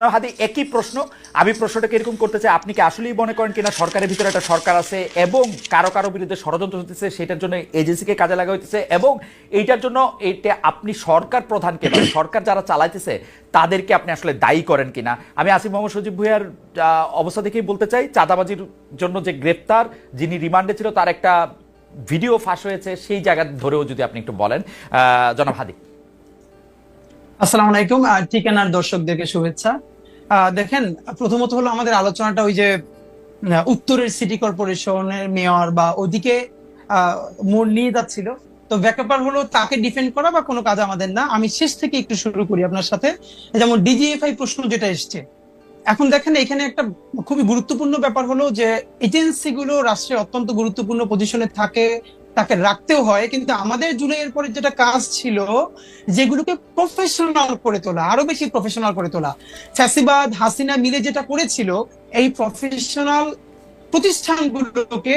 হাদি একই প্রশ্ন। আমি প্রশ্নটাকে এরকম করতে চাই, আপনি কি আসলেই মনে করেন কিনা? সরকারের ভিতরে একটা সরকার আছে এবং কারও কারও বিরুদ্ধে ষড়যন্ত্র হতেছে সেটার জন্য এজেন্সিকে কাজে লাগা হইতেছে এবং এইটার জন্য এটা আপনি সরকার প্রধানকে সরকার যারা চালাইতেছে, তাদেরকে আপনি আসলে দায়ী করেন কিনা? আমি আসিফ মোহাম্মদ সজিব ভুইয়ার অবস্থা দেখেই বলতে চাই, চাঁদাবাজির জন্য যে গ্রেপ্তার, যিনি রিমান্ডে ছিল, তার একটা ভিডিও ফাঁস হয়েছে, সেই জায়গা ধরেও যদি আপনি একটু বলেন। জনাব হাদি। আসসালামু আলাইকুম ঠিকানার দর্শকদেরকে শুভেচ্ছা। দেখেন, প্রথমত হলো আমাদের আলোচনাটা ওই যে উত্তরের সিটি কর্পোরেশনের মেয়র বা ওদিকে মোড় নিয়ে যাচ্ছিল। তো ব্যাপার হলো তাকে ডিফেন্ড করা বা কোনো কাজ আমাদের না। আমি শেষ থেকে একটু শুরু করি আপনার সাথে। যেমন ডিজিএফআই প্রশ্ন যেটা এসছে। এখন দেখেন, এখানে একটা খুবই গুরুত্বপূর্ণ ব্যাপার হলো যে এজেন্সিগুলো রাষ্ট্রের অত্যন্ত গুরুত্বপূর্ণ পজিশনে থাকে। তাকে রাখতেও হয়, কিন্তু আমাদের জুলাইয়ের পরে যেটা কাজ ছিল, যেগুলোকে প্রফেশনাল করে তোলা, আরও বেশি প্রফেশনাল করে তোলা। ফ্যাসিবাদ, হাসিনা মিলে যেটা করেছিল, এই প্রফেশনাল প্রতিষ্ঠানগুলোকে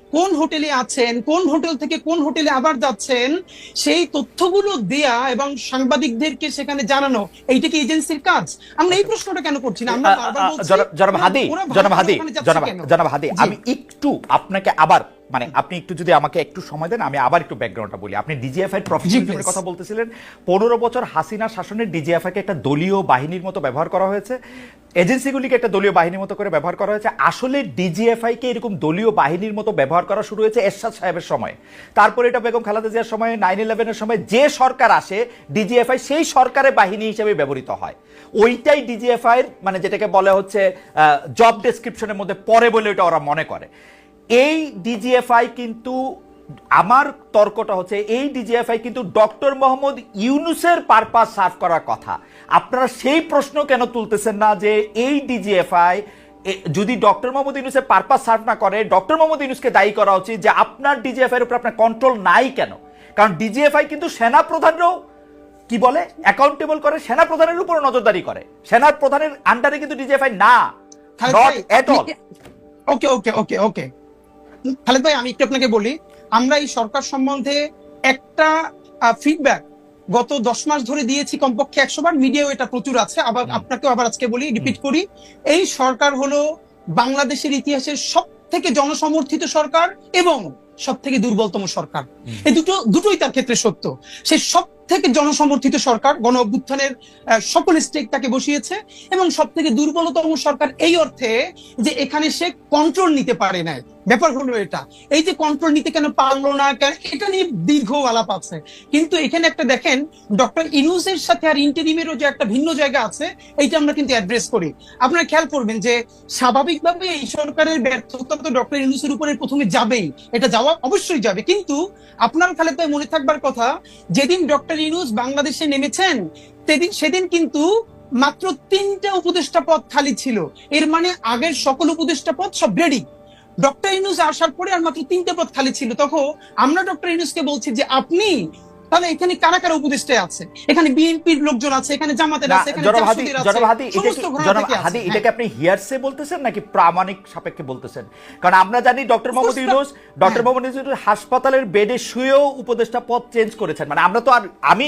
কোন হোটেলে আছেন কোন হোটেল থেকে কোন হোটেলে আবার যাচ্ছেন সেই তথ্যগুলো দেয়া এবং সাংবাদিকদেরকে সেখানে জানানো এইটা কি এজেন্সির কাজ? আমরা এই প্রশ্নটা কেন করছি না? আমরা জনাব- হাদি জনাব হাদি জনাব হাদি আমি একটু আপনাকে আবার মানে আপনি একটু যদি আমাকে একটু সময় দেন আমি আবার একটু ব্যাকগ্রাউন্ডটা বলি। আপনি ডিজিএফআই প্রফেশনালিজমের please. কথা বলতেছিলেন। পনেরো বছর হাসিনা শাসনের ডিজিএফআই কে একটা দলীয় বাহিনীর মতো ব্যবহার করা হয়েছে। এজেন্সিগুলিকে একটা দলীয় বাহিনীর মতো করে ব্যবহার করা হয়েছে। আসলে ডিজিএফআই কে এরকম দলীয় বাহিনীর মতো ব্যবহার করা শুরু হয়েছে এরশাদ সাহেবের সময়। তারপরে এটা বেগম খালেদা জিয়ার সময় নাইন ইলেভেনের সময় যে সরকার আসে ডিজিএফআই সেই সরকারের বাহিনী হিসেবে ব্যবহৃত হয়। ওইটাই ডিজিএফআই এর মানে যেটাকে বলা হচ্ছে জব ডেসক্রিপশনের মধ্যে পরে বলে ওটা ওরা মনে করে। এই ডিজিএফআই কিন্তু আমার তর্কটা হচ্ছে এই ডিজিএফআই কিন্তু ডক্টর মোহাম্মদ ইউনুসের পারপাস সার্ভ করার কথা। আপনারা সেই প্রশ্ন কেন তুলতেছেন না যে এই ডিজিএফআই যদি ডক্টর মোহাম্মদ ইউনুসের পারপাস সার্ভ না করে ডক্টর মোহাম্মদ ইউনুসকে দায়ী করা উচিত যে আপনার ডিজিএফআই এর উপর আপনার কন্ট্রোল নাই কেন? কারণ ডিজিএফআই কিন্তু সেনা প্রধানরাও কি বলে? অ্যাকাউন্টেবল করে সেনা প্রধানের উপর নজরদারি করে। সেনা প্রধানের আন্ডারে কিন্তু ডিজিএফআই না। Not at all okay okay okay okay Khaled ভাই আমি একটু আপনাকে বলি আমরা এই সরকার সম্বন্ধে একটা ফিডব্যাক গত দশ মাস ধরে দিয়েছি কমপক্ষে একশো বার মিডিয়াও এটা প্রচুর আছে আবার হুম। আপনাকেও আবার আজকে বলি রিপিট করি। এই সরকার হলো বাংলাদেশের ইতিহাসের সব থেকে জনসমর্থিত সরকার এবং সব থেকে দুর্বলতম সরকার। এই দুটো দুটোই তার ক্ষেত্রে সত্য। সে সব থেকে জনসমর্থিত সরকার গণ অভ্যুত্থানের সকল স্টেক তাকে বসিয়েছে এবং সব থেকে দুর্বলতম সরকার এই অর্থে যে এখানে সে কন্ট্রোল নিতে পারে না ব্যাপার হলো এটা। এই যে কন্ট্রোল নিতে কেন পারল না কেন, এটা নিয়ে দীর্ঘ আলাপ আছে। কিন্তু এখানে একটা দেখেন ডক্টর ইনুসের সাথে আর ইন্টারিমেরও যে একটা ভিন্ন জায়গা আছে, এইটা আমরা কিন্তু অ্যাড্রেস করি। আপনারা খেয়াল করবেন যে স্বাভাবিকভাবে এই সরকারের ব্যর্থতা তো ডক্টর ইনুসের উপরে প্রথমে যাবেই। এটা যাওয়া অবশ্যই যাবে। কিন্তু আপনার খালেদ তো মনে থাকবার কথা, যেদিন ডক্টর ইনুস বাংলাদেশে নেমেছেন, সেদিন সেদিন কিন্তু মাত্র তিনটা উপদেষ্টা পদ খালি ছিল। এর মানে আগের সকল উপদেষ্টা পদ সব রেডি ডক্টর ইনুস আসার পরে আর মাত্র তিনটা পদ খালি ছিল তখন আমরা ডক্টর ইনুসকে বলছি যে আপনি তাহলে এখানে কারা কারা উপদেষ্টায় আছে এখানে বিএনপির লোকজন আছে এখানে জামাতের আছে এখানে হাদি জাসদের আছে, জনাব হাদি এটা সমস্ত কি ঘরানা জনাব থেকে আছে। হাদি হ্যাঁ। এটাকে আপনি হিয়ারসে বলতেছেন নাকি প্রামাণিক সাপেক্ষে বলতেছেন কারণ আমরা জানি ডক্টর মোহাম্মদ ইউনুস ডক্টর হ্যাঁ। মোহাম্মদ ইউনুস হাসপাতালের বেডে শুয়েও উপদেষ্টা পদ চেঞ্জ করেছেন মানে আমরা তো আর আমি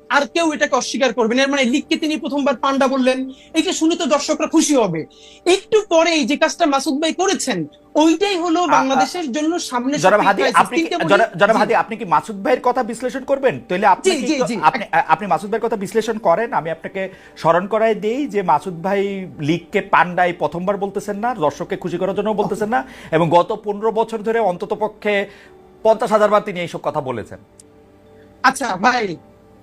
আর কেউ এটাকে অস্বীকার করবেন এর মানে লিগকে তিনি প্রথমবার পান্ডা বললেন। এটা শুনে তো দর্শকরা খুশি হবে। একটু পরে যে কাজটা মাসুদ ভাই করেছেন ওইটাই হলো বাংলাদেশের জন্য সামনে জনাব হাদি আপনি কি- মাসুদ ভাইয়ের কথা বিশ্লেষণ করবেন? তাহলে আপনি। আপনি আপনি মাসুদ ভাইয়ের কথা বিশ্লেষণ করেন? আমি আপনাকে স্মরণ করাই দেই যে মাসুদ ভাই লিগকে পান্ডাই প্রথমবার বলতেছেন না দর্শককে খুশি করার জন্য বলতেছেন না এবং গত পনেরো বছর ধরে অন্তত পক্ষে পঞ্চাশ হাজার বার তিনি এইসব কথা বলেছেন। আচ্ছা ভাই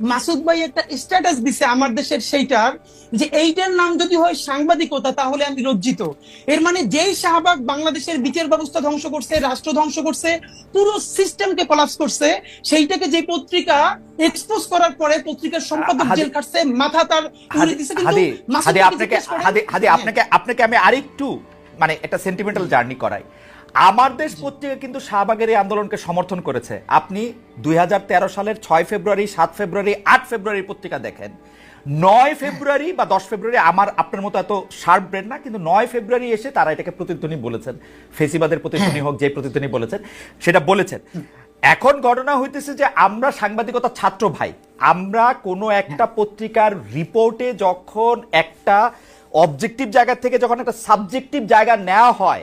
মাসুদ ভাই একটা স্ট্যাটাস দিছে আমার দেশের সেইটার যে এইটার নাম যদি হয় সাংবাদিকতা তাহলে আমি লজ্জিত এর মানে যেই শাহবাগ বাংলাদেশের বিচার ব্যবস্থা ধ্বংস করছে রাষ্ট্র ধ্বংস করছে পুরো সিস্টেমকে কলাপস করছে সেইটাকে যে পত্রিকা এক্সপোজ করার পরে পত্রিকার সম্পাদক জেল কাটছে মাথা তার তুলে দিছে কিন্তু আপনাকে। আপনাকে আপনাকে আমি আরেকটু মানে একটা সেন্টিমেন্টাল জার্নি করাই আমার দেশ পত্রিকা কিন্তু শাহবাগের এই আন্দোলনকে সমর্থন করেছে। আপনি দুই হাজার তেরো সালের ছয় ফেব্রুয়ারি সাত ফেব্রুয়ারি আট ফেব্রুয়ারি পত্রিকা দেখেন। নয় ফেব্রুয়ারি বা দশ ফেব্রুয়ারি আমার আপনার মতো এত শার্প ব্রেন না কিন্তু নয় ফেব্রুয়ারি এসে তারা এটাকে প্রতিধ্বনি বলেছেন। ফেসিবাদের প্রতিধ্বনি হোক যে প্রতিধ্বনি বলেছেন সেটা বলেছেন। এখন ঘটনা হইতেছে যে আমরা সাংবাদিকতা ছাত্র ভাই আমরা কোনো একটা পত্রিকার রিপোর্টে যখন একটা অবজেক্টিভ জায়গা থেকে যখন একটা সাবজেক্টিভ জায়গা নেওয়া হয়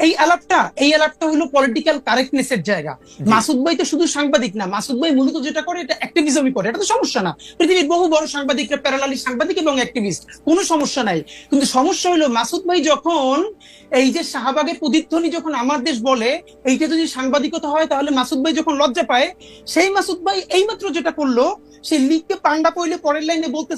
এই আলাপটা এই আলাপটা হলো পলিটিক্যাল কারেক্টনেস এর জায়গা। মাসুদ ভাই তো শুধু সাংবাদিক না মাসুদ ভাই মূলত যেটা করে এটা অ্যাক্টিভিজমই করে এটা তো সমস্যা না। পৃথিবীর বহু বড় সাংবাদিকরা প্যারালালি সাংবাদিক এবং অ্যাক্টিভিস্ট কোনো সমস্যা নাই। কিন্তু সমস্যা হলো মাসুদ ভাই যখন এই যে শাহবাগের প্রতিধ্বনি যখন আমার দেশ বলে এইটা যদি সাংবাদিকতা হয় তাহলে মাসুদ ভাই যখন লজ্জা পায় সেই মাসুদ ভাই এইমাত্র যেটা করল সে লিগকে পান্ডা পইলে পরের লাইনে বলতে